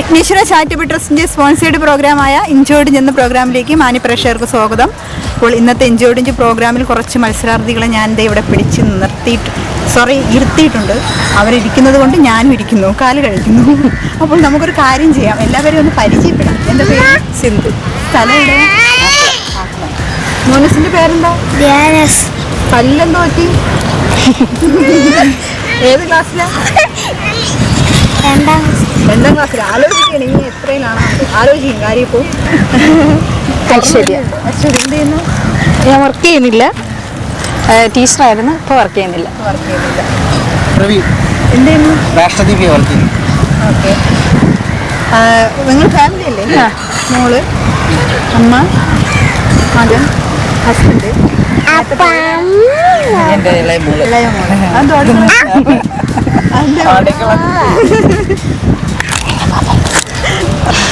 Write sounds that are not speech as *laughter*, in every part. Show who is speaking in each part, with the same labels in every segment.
Speaker 1: Vighneshwara charitable ട്രസ്റ്റിന്റെ sponsored പ്രോഗ്രാമായ ഇഞ്ചോടിഞ്ച് എന്ന പ്രോഗ്രാമിലേക്ക് മാന്യപ്രേക്ഷകർക്ക് സ്വാഗതം. അപ്പോൾ ഇന്നത്തെ ഇഞ്ചോടിഞ്ച് പ്രോഗ്രാമിൽ കുറച്ച് മത്സരാർത്ഥികളെ ഞാൻ ദേ ഇവിടെ പിടിച്ച് നിർത്തിയിട്ട് സോറി ഇരുത്തിയിട്ടുണ്ട്. അവരിരിക്കുന്നത് കൊണ്ട് ഞാനും ഇരിക്കുന്നു. കാൽ കഴിക്കുന്നു അപ്പോൾ നമുക്കൊരു കാര്യം ചെയ്യാം. എല്ലാവരെയും ഒന്ന് പരിചയപ്പെടാം. എന്റെ പേര് സിന്ധു. സ്ഥലം മോനസിന്റെ പേരെന്താ? പല്ലെന്തോ പറ്റി? ഏത് ക്ലാസ്സിലാ?
Speaker 2: രണ്ടാം
Speaker 1: രണ്ടാം ക്ലാസ്സിൽ ആലോചിക്കണം ഇനി എത്രയിലാണ് ആലോചിക്കും കാര്യം ഇപ്പോൾ എന്ത് ചെയ്യുന്നു?
Speaker 3: ഞാൻ വർക്ക് ചെയ്യുന്നില്ല. ടീച്ചറായിരുന്നു ഇപ്പോൾ വർക്ക് ചെയ്യുന്നില്ല.
Speaker 1: വർക്ക് ചെയ്യുന്നില്ല.
Speaker 4: പ്രവീൺ
Speaker 1: എന്ത് ചെയ്യുന്നു?
Speaker 4: രാഷ്ട്രദീപി വർക്കിംഗ്
Speaker 1: ഓക്കെ. നിങ്ങൾ ഫാമിലി അല്ലേ? മോൾ അമ്മ മകൻ ഹസ്ബൻഡ്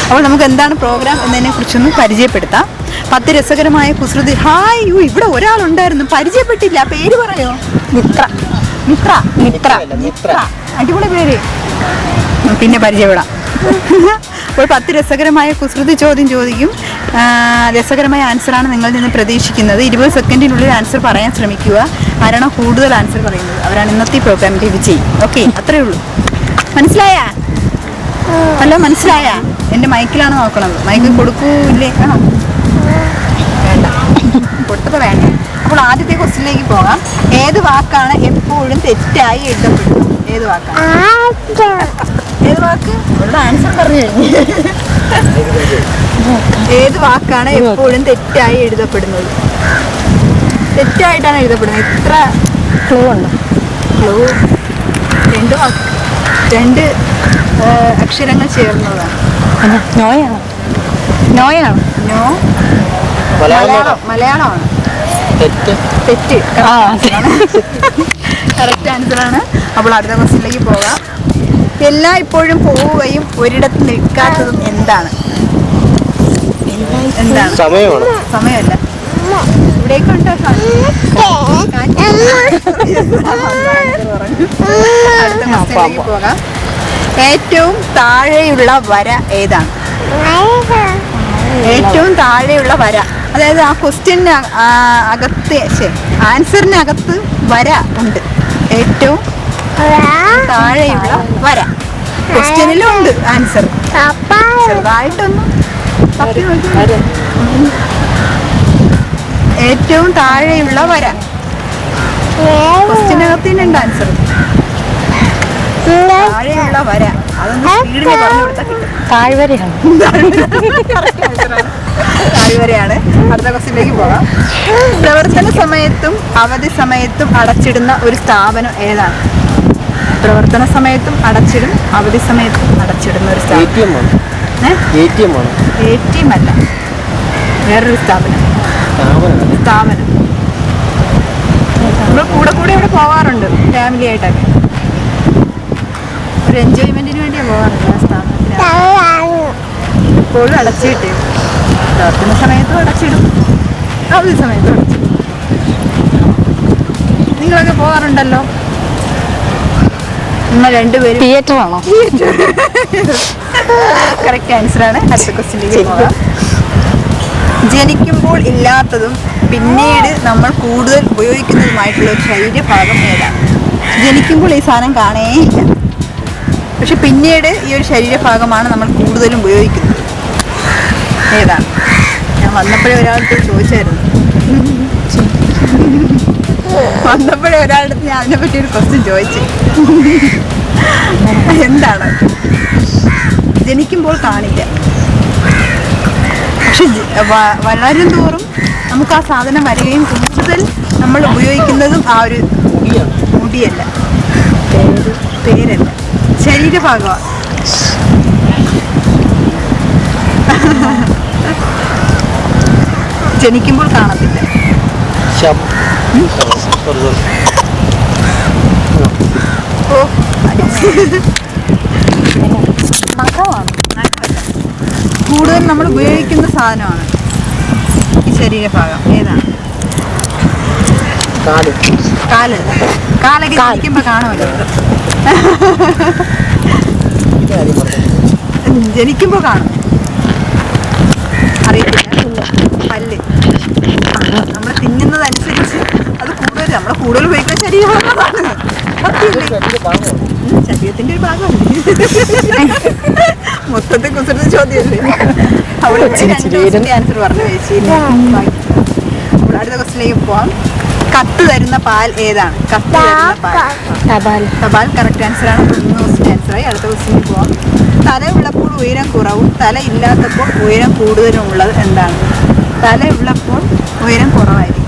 Speaker 1: അപ്പോൾ നമുക്ക് എന്താണ് പ്രോഗ്രാം എന്നതിനെ കുറിച്ചൊന്ന് പരിചയപ്പെടുത്താം. പത്ത് രസകരമായ കുസൃതി. ഹായ് യു ഇവിടെ ഒരാളുണ്ടായിരുന്നു. പരിചയപ്പെട്ടില്ല. പേര് പറയോ?
Speaker 3: മിത്ര.
Speaker 1: മിത്ര
Speaker 3: മിത്ര
Speaker 4: മിത്ര.
Speaker 1: അടിപൊളി പേര്. പിന്നെ പരിചയപ്പെടാം. അപ്പോൾ പത്ത് രസകരമായ കുസൃതി ചോദ്യം ചോദിക്കും. രസകരമായ ആൻസറാണ് നിങ്ങളിൽ നിന്ന് പ്രതീക്ഷിക്കുന്നത്. ഇരുപത് സെക്കൻഡിനുള്ളിൽ ആൻസർ പറയാൻ ശ്രമിക്കുക. ആരാണോ കൂടുതൽ ആൻസർ പറയുന്നത്? അവരാണ് ഇന്നത്തെ പ്രോഗ്രാമിന്റെ വിജയി. ഓക്കെ അത്രയേ ഉള്ളൂ. മനസ്സിലായാ? ഹലോ മനസ്സിലായ? എന്റെ മൈക്കിലാണ് നോക്കണത്. മൈക്ക് കൊടുക്കൂല്ലേ ആ വേണ്ട. കൊടുത്തത് വേണ്ട. അപ്പോൾ ആദ്യത്തെ ക്വസ്റ്റിനിലേക്ക് പോകാം. ഏത് വാക്കാണ് എപ്പോഴും തെറ്റായി എഴുതപ്പെടുന്നത്? ഏത് വാക്കാണ്? ഏത് വാക്ക്? അവരുടെ ആൻസർ പറഞ്ഞു കഴിഞ്ഞു. ഏത് വാക്കാണ് എപ്പോഴും തെറ്റായി എഴുതപ്പെടുന്നത്? തെറ്റായിട്ടാണ് എഴുതപ്പെടുന്നത്. എത്ര
Speaker 3: ക്ലൂ ഉണ്ട്.
Speaker 1: ക്ലൂ രണ്ട് വാക്ക് രണ്ട് അക്ഷരങ്ങൾ ചേർന്നതാണ്.
Speaker 3: നോയാണ്. നോയാണ്.
Speaker 1: നോ?
Speaker 4: മലയാളം
Speaker 1: മലയാളം മലയാളമാണ്.
Speaker 4: തെറ്റ്.
Speaker 1: തെറ്റ്.
Speaker 3: ആ
Speaker 1: ആൻസർ ആണ്. അപ്പോൾ അടുത്ത ക്വസ്റ്റിലേക്ക് പോകാം. എല്ലാ ഇപ്പോഴും പോവുകയും ഒരിടത്ത് നിൽക്കാത്തതും എന്താണ്? എന്താണ്?
Speaker 4: സമയമാണ്.
Speaker 1: സമയമല്ല. അടുത്ത പോകാം ഏറ്റവും താഴെയുള്ള വര ഏതാണ്? ഏറ്റവും താഴെയുള്ള വര. അതായത് ആ ക്വസ്റ്റ്യന് അകത്ത് ആൻസറിനകത്ത് വര ഉണ്ട്. ഏറ്റവും താഴെയുള്ള വര. ക്വസ്റ്റ്യനിലും ഉണ്ട് ആൻസർ ചെറുതായിട്ടൊന്നും ഏറ്റവും താഴെയുള്ള വര. ക്വസ്റ്റ്യനകത്തിനുണ്ട് ആൻസർ താഴെയുള്ള വര.
Speaker 3: താഴ്വരയാണ്.
Speaker 1: താഴ്വരയാണ്. അടുത്ത ക്വസ്റ്റിലേക്ക് പോകാം. പ്രവർത്തന സമയത്തും അവധി സമയത്തും അടച്ചിടുന്ന ഒരു സ്ഥാപനം ഏതാണ്? പ്രവർത്തന സമയത്തും അടച്ചിടും അവധി സമയത്തും അടച്ചിടുന്ന ഒരു സ്ഥാപനം.
Speaker 4: എ ടി എം
Speaker 1: അല്ല. വേറൊരു സ്ഥാപനം.
Speaker 4: സ്ഥാപനം.
Speaker 1: സ്ഥാപനം. നമ്മൾ കൂടെ കൂടെ ഇവിടെ പോവാറുണ്ട് ഫാമിലി ആയിട്ടൊക്കെ. ഒരു എൻജോയ്മെന്റിന് വേണ്ടിയാ പോവാറുണ്ട് ആ സ്ഥാപനത്തിന്. ഇപ്പോഴും അടച്ചിട്ട്. പ്രവർത്തന സമയത്തും അടച്ചിടും അവധി സമയത്തും അടച്ചിടും. നിങ്ങളൊക്കെ പോകാറുണ്ടല്ലോ രണ്ടുപേരും
Speaker 3: തിയേറ്റർ ആണോ? *laughs*
Speaker 1: കറക്റ്റ് അടുത്ത ജനിക്കുമ്പോൾ ഇല്ലാത്തതും പിന്നീട് നമ്മൾ കൂടുതൽ ഉപയോഗിക്കുന്നതുമായിട്ടുള്ള ഒരു ശരീരഭാഗം ഏതാണ്? ജനിക്കുമ്പോൾ ഈ സാധനം കാണേയില്ല പക്ഷെ പിന്നീട് ഈ ഒരു ശരീരഭാഗമാണ് നമ്മൾ കൂടുതലും ഉപയോഗിക്കുന്നത്. ഏതാണ്? ഞാൻ വന്നപ്പോഴേ ഒരാൾക്ക് ചോദിച്ചായിരുന്നു. *laughs* വന്നപ്പോഴേ ഒരാളുടെ ഞാൻ അതിനെപ്പറ്റി ഒരു ക്വസ്റ്റ്യൻ ചോദിച്ചു. എന്താണ്? ജനിക്കുമ്പോൾ കാണില്ല. പക്ഷെ വളരും തോറും നമുക്ക് ആ സാധനം വരികയും കൂടുതൽ നമ്മൾ ഉപയോഗിക്കുന്നതും ആ ഒരു മുടിയല്ല. പേര് പേരല്ല. ശരീരഭാഗമാണ് ജനിക്കുമ്പോൾ കാണത്തില്ല.
Speaker 4: ശം
Speaker 3: നഖമാണ്
Speaker 1: കൂടുതൽ നമ്മൾ ഉപയോഗിക്കുന്ന സാധനമാണ് ഈ ശരീരഭാഗം. ഏതാണ്
Speaker 4: കാൽ.
Speaker 1: കാൽ. കാലൊക്കെ കളിക്കുമ്പോ കാണുമല്ലോ.
Speaker 4: ജനിക്കുമ്പോ
Speaker 1: ജനിക്കുമ്പോൾ കാണും. അറിയത്തില്ല. പല്ല്. നമ്മൾ തിന്നുന്നതനുസരിച്ച് അത് കൂടുതൽ നമ്മൾ കൂടുതൽ ഉപയോഗിക്കുന്ന ശരീരമാണ്.
Speaker 4: ഭാഗമാണ്
Speaker 1: ശരീരത്തിന്റെ ഒരു ഭാഗമല്ലേ മൊത്തത്തിൽ കുസൃതി ചോദ്യമല്ലേ? അവിടെ ആൻസർ പറഞ്ഞു ചേച്ചി അടുത്ത ക്വസ്റ്റിലേക്ക് പോവാം. കത്ത് തരുന്ന പാൽ ഏതാണ്? കത്ത് തരുന്ന പാൽ.
Speaker 3: തപാൽ.
Speaker 1: തപാൽ കറക്റ്റ് ആൻസർ ആണ്. മൂന്ന് ക്വസ്റ്റിന് ആൻസർ ആയി. അടുത്ത ക്വസ്റ്റിന് പോവാം. തല ഉള്ളപ്പോൾ ഉയരം കുറവും തല ഇല്ലാത്തപ്പോൾ ഉയരം കൂടുതലും ഉള്ളത് എന്താണ്? തല ഉള്ളപ്പോൾ ഉയരം കുറവായിരിക്കും.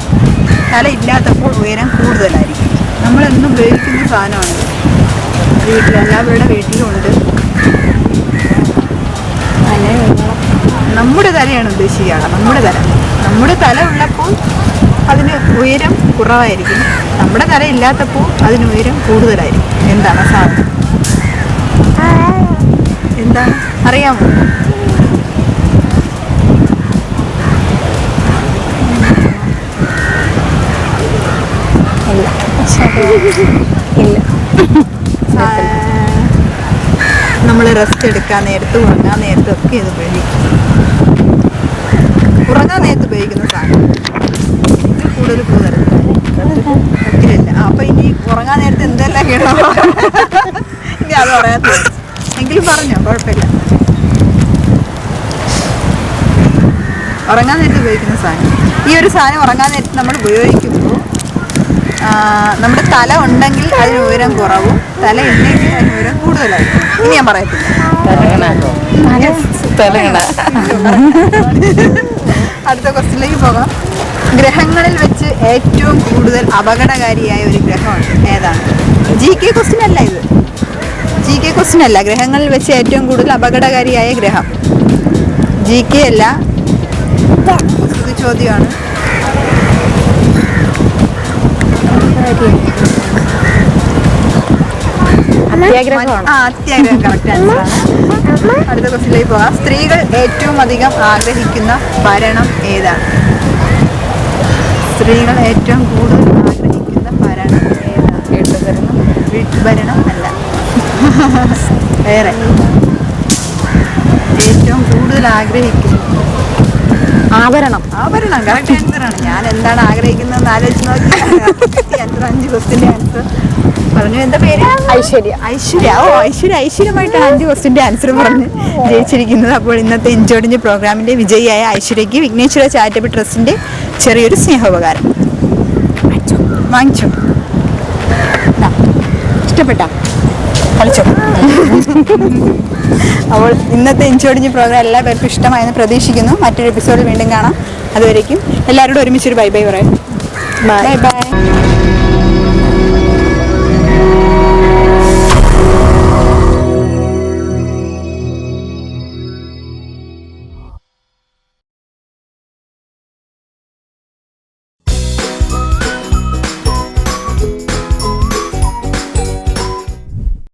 Speaker 1: തല ഇല്ലാത്തപ്പോൾ ഉയരം കൂടുതലായിരിക്കും. നമ്മൾ എന്നും ഉപയോഗിക്കുന്ന സാധനമാണ്. വീട്ടിൽ എല്ലാവരുടെ വീട്ടിലുമുണ്ട് നമ്മുടെ തലയാണ് ഉദ്ദേശിക്കുക. നമ്മുടെ തല. നമ്മുടെ തല ഉള്ളപ്പോൾ അതിന് ഉയരം കുറവായിരിക്കും. നമ്മുടെ തല ഇല്ലാത്തപ്പോൾ അതിന് ഉയരം കൂടുതലായിരിക്കും. എന്താണ് സാധനം? എന്താണ്? അറിയാമോ
Speaker 3: ഇല്ല ഇല്ല.
Speaker 1: നമ്മൾ റെസ്റ്റ് എടുക്കാൻ നേരത്ത് ഉറങ്ങാൻ നേരത്ത് ഒക്കെ ഇത് ഉപയോഗിക്കും. ഉറങ്ങാൻ നേരത്ത് ഉപയോഗിക്കുന്ന സാധനം. കൂടുതൽ ആ, അപ്പൊ ഇനി ഉറങ്ങാൻ നേരത്ത് എന്തെല്ലാം കേട്ടോ ഇനി അത് പറയാത്ത എങ്കിലും പറഞ്ഞോ കുഴപ്പമില്ല. ഉറങ്ങാൻ നേരത്ത് ഉപയോഗിക്കുന്ന സാധനം. ഈ ഒരു സാധനം ഉറങ്ങാൻ നേരത്ത് നമ്മൾ ഉപയോഗിക്കുമ്പോൾ നമ്മുടെ തല ഉണ്ടെങ്കിൽ അതിന് ഉയരം കുറവും. തല ഇല്ലെങ്കിൽ അതിന് ഉയരം കൂടുതലായിരിക്കും. ഇനി ഞാൻ പറയത്തില്ല. അടുത്ത ക്വസ്റ്റിലേക്ക് പോകാം. ഗ്രഹങ്ങളിൽ വെച്ച് ഏറ്റവും കൂടുതൽ അപകടകാരിയായ ഒരു ഗ്രഹമാണ് ഏതാണ്? ജി കെ ക്വസ്റ്റ്യൻ അല്ല ഇത്. ജി കെ ക്വസ്റ്റ്യൻ അല്ല. ഗ്രഹങ്ങളിൽ വെച്ച് ഏറ്റവും കൂടുതൽ അപകടകാരിയായ ഗ്രഹം. ജി കെ അല്ല. ചോദ്യമാണ്
Speaker 3: അത്യാഗ്രഹമാണ്
Speaker 1: ആ അത്യാഗ്രഹം കറക്റ്റ് ആൻസർ ആണ് അടുത്ത ക്വസ്റ്റിലേക്ക് പോവാം സ്ത്രീകൾ ഏറ്റവും അധികം ആഗ്രഹിക്കുന്ന ഭരണം ഏതാണ്? സ്ത്രീകൾ ഏറ്റവും കൂടുതൽ ആഗ്രഹിക്കുന്ന ഭരണം ഏതാണ്?
Speaker 3: വീട്ടുഭരണം
Speaker 1: വീട്ടുഭരണം അല്ല. വേറെ. ഏറ്റവും കൂടുതൽ ആഗ്രഹിക്കുന്നു
Speaker 3: ആഭരണം
Speaker 1: ആഭരണം കറക്റ്റ് ആൻസർ ആണ് ഞാൻ എന്താണ് ആഗ്രഹിക്കുന്നതെന്ന് ആലോചിച്ച് നോക്കി. ആൻസർ അഞ്ച് ക്വസ്റ്റിന്റെ ആൻസർ പറഞ്ഞു എന്താ പേര്?
Speaker 3: ഐശ്വര്യ.
Speaker 1: ഐശ്വര്യ. ഓ ഐശ്വര്യ. ഐശ്വര്യമായിട്ടാണ് അഞ്ച് ക്വസ്റ്റിന്റെ ആൻസർ പറഞ്ഞ് ജയിച്ചിരിക്കുന്നത്. അപ്പോൾ ഇന്നത്തെ ഇഞ്ചോടിഞ്ച് പ്രോഗ്രാമിന്റെ വിജയിയായ ഐശ്വര്യയ്ക്ക് വിഘ്നേശ്വര ചാരിറ്റബിൾ ട്രസ്റ്റിന്റെ ചെറിയൊരു സ്നേഹോപകാരം. വാങ്ങിച്ചു. ഇഷ്ടപ്പെട്ടാ. കളിച്ചോ. *laughs* അപ്പോൾ ഇന്നത്തെ ഇഞ്ചോടിഞ്ച് പ്രോഗ്രാം എല്ലാ പേർക്കും ഇഷ്ടമായെന്ന് പ്രതീക്ഷിക്കുന്നു. മറ്റൊരു എപ്പിസോഡിൽ വീണ്ടും കാണാം. അതുവരേക്കും എല്ലാവരോടും ഒരുമിച്ചൊരു ബൈ ബൈ പറയാം. Bye bye